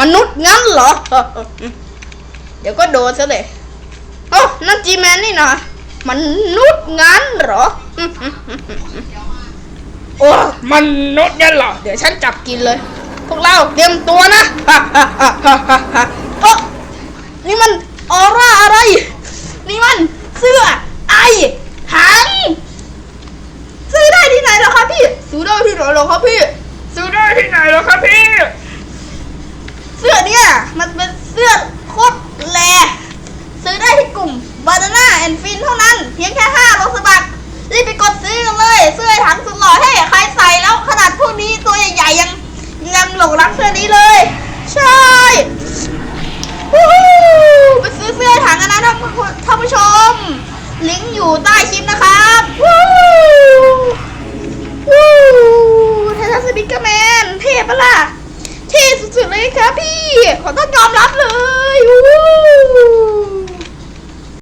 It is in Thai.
มนุษย์งั้นเหรอ เดี๋ยวก็โดนซะเลยโอ้นั่นจีแมนนี่นะมนุษย์งั้นเหรอ โอ้มนุษย์งั้นเหรอ เดี๋ยวฉันจับกินเลย พวกเราเตรียมตัวนะโอ้นี่มันออร่าอะไร นี่มันเสื้อไอหันซื้อได้ที่ไหนเหรอครับพี่ ซื้อได้ที่ไหนเหรอครับพี่ ซื้อได้ที่ไหนเหรอครับพี่ เสื้อเนี่ยมันเป็นเสื้อโคตรแลซื้อได้ที่กลุ่ม Banana and Fin เท่านั้น เพียงแค่5โลสบักรีบไปกดซื้อกันเลย เสื้อถังสุดหล่อให้ใครใส่แล้วขนาดพวกนี้ตัวใหญ่ๆยังยังหลงรักเสื้อนี้เลย ใช่ไปซื้อเสื้อถังกันนะท่านท่านผู้ชม ลิงก์อยู่ใต้คลิปนะครับวู้วู้ไททันสปิกเกอร์แมนเท่ปะล่ะเท่สุดๆเลยครับพี่ ขอต้องยอมรับ